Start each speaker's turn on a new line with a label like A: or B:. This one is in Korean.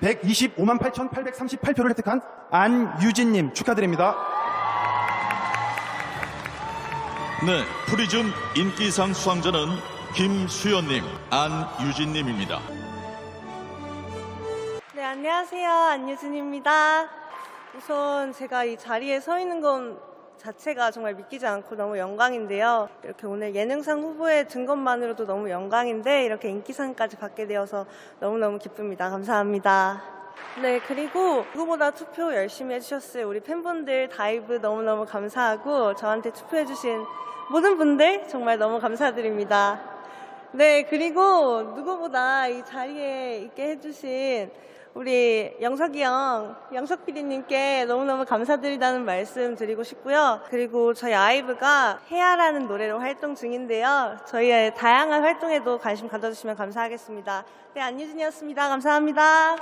A: 125만 8,838표를 획득한 안유진님 축하드립니다.
B: 네, 프리즘 인기상 수상자는 김수연님, 안유진님입니다.
C: 네, 안녕하세요. 안유진입니다. 우선 제가 이 자리에 서 있는 건 자체가 정말 믿기지 않고 너무 영광인데요. 이렇게 오늘 예능상 후보에 든 것만으로도 너무 영광인데 이렇게 인기상까지 받게 되어서 너무너무 기쁩니다. 감사합니다. 네, 그리고 누구보다 투표 열심히 해주셨을 우리 팬분들 다이브 너무너무 감사하고 저한테 투표해주신 모든 분들 정말 너무 감사드립니다. 네, 그리고 누구보다 이 자리에 있게 해주신 우리 영석이 형, 영석 PD님께 너무너무 감사드리다는 말씀 드리고 싶고요. 그리고 저희 아이브가 해야라는 노래로 활동 중인데요. 저희의 다양한 활동에도 관심 가져주시면 감사하겠습니다. 네, 안유진이었습니다. 감사합니다.